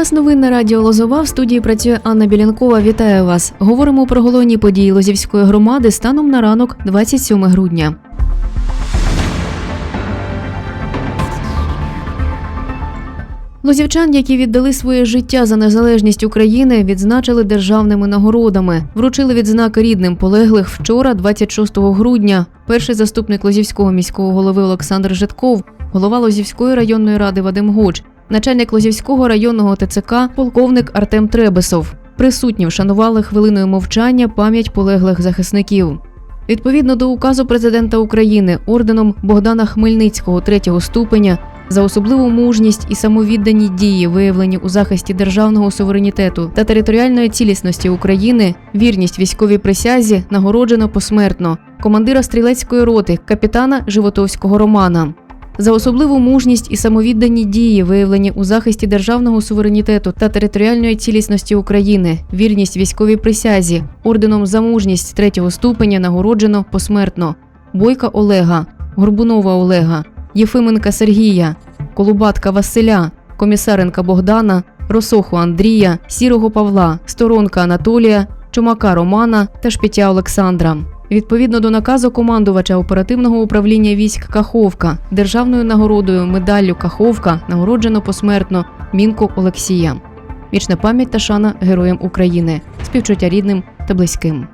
Час новин на радіо Лозова в студії працює Анна Білянкова. Вітаю вас. Говоримо про головні події Лозівської громади станом на ранок 27 грудня. Лозівчан, які віддали своє життя за незалежність України, відзначили державними нагородами. Вручили відзнаки рідним полеглих вчора, 26 грудня. Перший заступник Лозівського міського голови Олександр Житков, голова Лозівської районної ради Вадим Гоч, начальник Лозівського районного ТЦК, полковник Артем Требесов. Присутні вшанували хвилиною мовчання пам'ять полеглих захисників. Відповідно до указу президента України орденом Богдана Хмельницького третього ступеня за особливу мужність і самовіддані дії, виявлені у захисті державного суверенітету та територіальної цілісності України, вірність військовій присязі нагороджено посмертно командира стрілецької роти, капітана Животовського Романа. За особливу мужність і самовіддані дії, виявлені у захисті державного суверенітету та територіальної цілісності України, вірність військовій присязі, орденом за мужність третього ступеня нагороджено посмертно Бойка Олега, Горбунова Олега, Єфименка Сергія, Колубатка Василя, Комісаренка Богдана, Росоху Андрія, Сірого Павла, Сторонка Анатолія, Чумака Романа та Шпітя Олександра. Відповідно до наказу командувача оперативного управління військ Каховка державною нагородою медаллю Каховка нагороджено посмертно Мінку Олексія. Вічна пам'ять та шана героям України, співчуття рідним та близьким.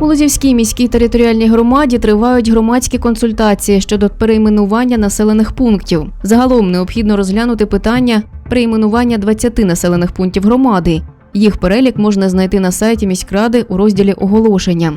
У Лозівській міській територіальній громаді тривають громадські консультації щодо перейменування населених пунктів. Загалом необхідно розглянути питання перейменування 20 населених пунктів громади. Їх перелік можна знайти на сайті міськради у розділі оголошення.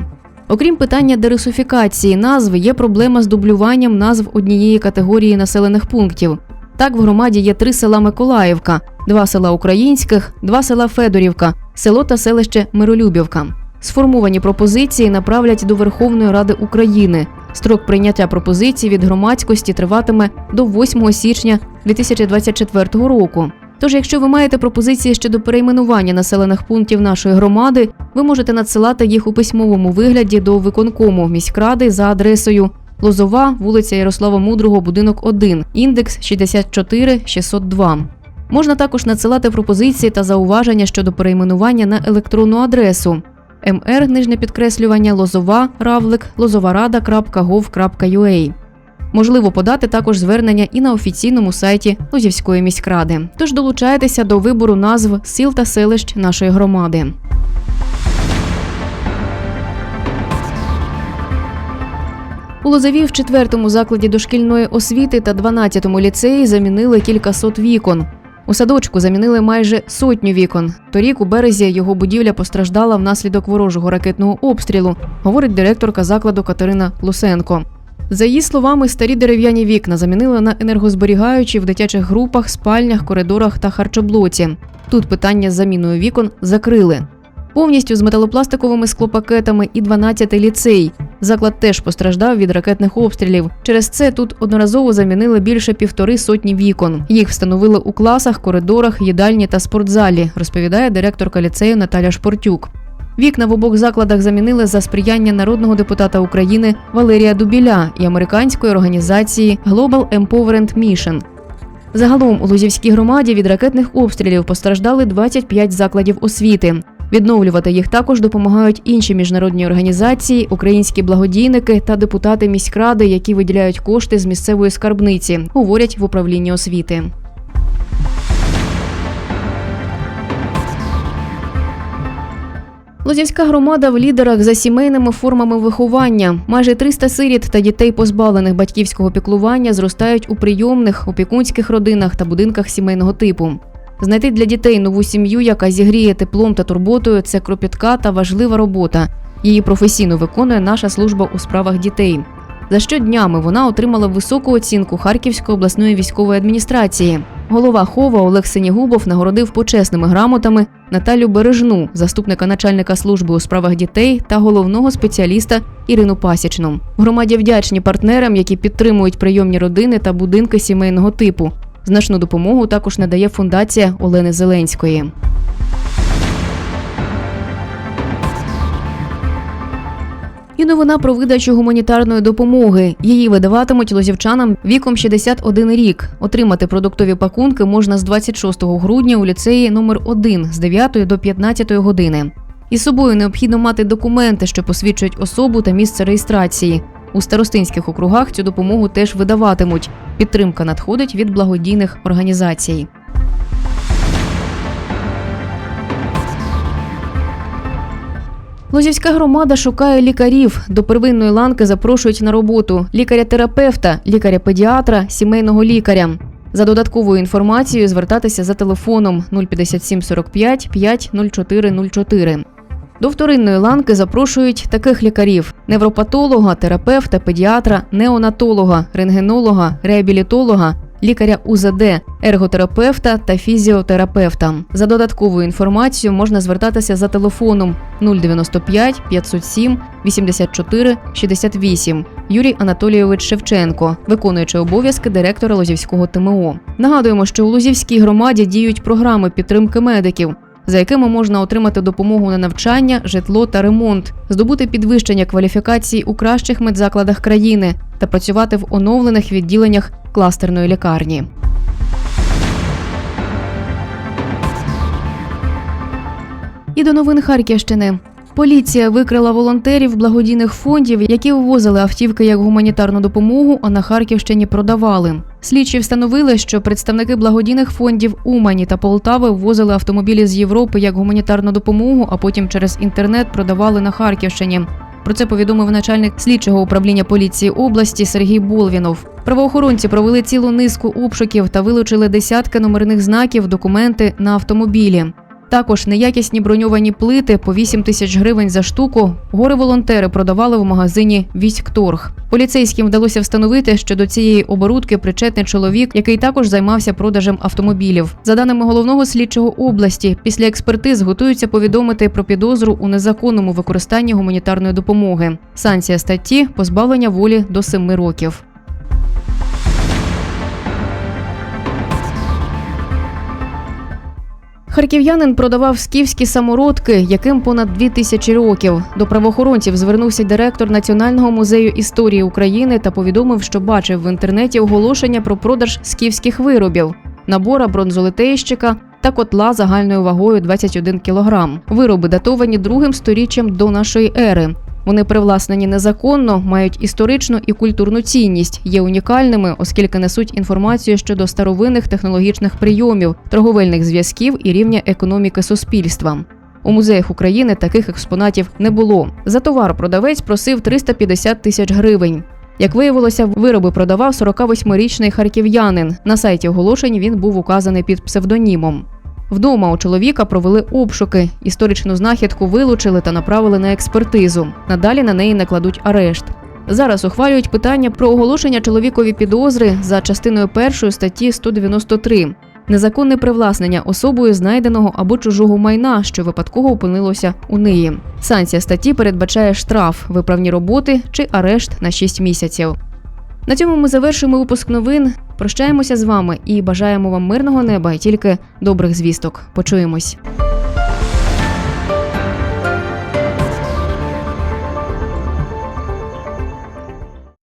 Окрім питання дерисифікації назв, є проблема з дублюванням назв однієї категорії населених пунктів. Так, в громаді є три села Миколаївка, два села українських, два села Федорівка, село та селище Миролюбівка. Сформовані пропозиції направлять до Верховної Ради України. Строк прийняття пропозицій від громадськості триватиме до 8 січня 2024 року. Тож, якщо ви маєте пропозиції щодо перейменування населених пунктів нашої громади, ви можете надсилати їх у письмовому вигляді до виконкому міськради за адресою Лозова, вулиця Ярослава Мудрого, будинок 1, індекс 64 602. Можна також надсилати пропозиції та зауваження щодо перейменування на електронну адресу mr нижнє підкреслювання лозова равлик lozovарада.gov.ua. Можливо подати також звернення і на офіційному сайті Лозівської міськради. Тож долучайтеся до вибору назв сіл та селищ нашої громади. У Лозові в четвертому закладі дошкільної освіти та 12-му ліцеї замінили кількасот вікон. У садочку замінили майже сотню вікон. Торік у березі його будівля постраждала внаслідок ворожого ракетного обстрілу, говорить директорка закладу Катерина Лусенко. За її словами, старі дерев'яні вікна замінили на енергозберігаючі в дитячих групах, спальнях, коридорах та харчоблоці. Тут питання з заміною вікон закрили. Повністю з металопластиковими склопакетами і 12 ліцей. Заклад теж постраждав від ракетних обстрілів. Через це тут одноразово замінили більше півтори сотні вікон. Їх встановили у класах, коридорах, їдальні та спортзалі, розповідає директорка ліцею Наталя Шпортюк. Вікна в обох закладах замінили за сприяння народного депутата України Валерія Дубіля і американської організації Global Empowerment Mission. Загалом у Лузівській громаді від ракетних обстрілів постраждали 25 закладів освіти. Відновлювати їх також допомагають інші міжнародні організації, українські благодійники та депутати міськради, які виділяють кошти з місцевої скарбниці, говорять в управлінні освіти. Лозівська громада в лідерах за сімейними формами виховання. Майже 300 сиріт та дітей, позбавлених батьківського піклування, зростають у прийомних, опікунських родинах та будинках сімейного типу. Знайти для дітей нову сім'ю, яка зігріє теплом та турботою, це кропітка та важлива робота. Її професійно виконує наша служба у справах дітей. За що днями вона отримала високу оцінку Харківської обласної військової адміністрації. Голова Хова Олег Синігубов нагородив почесними грамотами Наталю Бережну, заступника начальника служби у справах дітей та головного спеціаліста Ірину Пасічну. В громаді вдячні партнерам, які підтримують прийомні родини та будинки сімейного типу. Значну допомогу також надає фундація Олени Зеленської. І новина про видачу гуманітарної допомоги. Її видаватимуть лозівчанам віком 61 рік. Отримати продуктові пакунки можна з 26 грудня у ліцеї номер 1 з 9 до 15 години. Із собою необхідно мати документи, що посвідчують особу та місце реєстрації. У старостинських округах цю допомогу теж видаватимуть. Підтримка надходить від благодійних організацій. Лозівська громада шукає лікарів. До первинної ланки запрошують на роботу лікаря-терапевта, лікаря-педіатра, сімейного лікаря. За додатковою інформацією звертатися за телефоном 057 45 5 04 04. До вторинної ланки запрошують таких лікарів: невропатолога, терапевта, педіатра, неонатолога, рентгенолога, реабілітолога, лікаря УЗД, ерготерапевта та фізіотерапевта. За додатковою інформацією можна звертатися за телефоном 095 507 84 68. Юрій Анатолійович Шевченко, виконуючи обов'язки директора Лозівського ТМО. Нагадуємо, що у Лозівській громаді діють програми підтримки медиків. За якими можна отримати допомогу на навчання, житло та ремонт, здобути підвищення кваліфікації у кращих медзакладах країни та працювати в оновлених відділеннях кластерної лікарні. І до новин Харківщини. Поліція викрила волонтерів благодійних фондів, які ввозили автівки як гуманітарну допомогу, а на Харківщині продавали. Слідчі встановили, що представники благодійних фондів Умані та Полтави ввозили автомобілі з Європи як гуманітарну допомогу, а потім через інтернет продавали на Харківщині. Про це повідомив начальник слідчого управління поліції області Сергій Болвінов. Правоохоронці провели цілу низку обшуків та вилучили десятки номерних знаків, документи на автомобілі. Також неякісні броньовані плити по 8 тисяч гривень за штуку. Гори волонтери продавали в магазині Військторг. Поліцейським вдалося встановити, що до цієї оборудки причетний чоловік, який також займався продажем автомобілів. За даними головного слідчого області, після експертиз готуються повідомити про підозру у незаконному використанні гуманітарної допомоги. Санкція статті позбавлення волі до 7 років. Харків'янин продавав скіфські самородки, яким понад дві тисячі років. До правоохоронців звернувся директор Національного музею історії України та повідомив, що бачив в інтернеті оголошення про продаж скіфських виробів, набора бронзолитейщика та котла загальною вагою 21 кілограм. Вироби датовані другим сторіччям до нашої ери. Вони привласнені незаконно, мають історичну і культурну цінність, є унікальними, оскільки несуть інформацію щодо старовинних технологічних прийомів, торговельних зв'язків і рівня економіки суспільства. У музеях України таких експонатів не було. За товар продавець просив 350 тисяч гривень. Як виявилося, вироби продавав 48-річний харків'янин. На сайті оголошень він був указаний під псевдонімом. Вдома у чоловіка провели обшуки. Історичну знахідку вилучили та направили на експертизу. Надалі на неї накладуть арешт. Зараз ухвалюють питання про оголошення чоловікові підозри за частиною першої статті 193 незаконне привласнення особою знайденого або чужого майна, що випадково опинилося у неї. Санкція статті передбачає штраф, виправні роботи чи арешт на 6 місяців. На цьому ми завершуємо випуск новин. Прощаємося з вами і бажаємо вам мирного неба і тільки добрих звісток. Почуємось.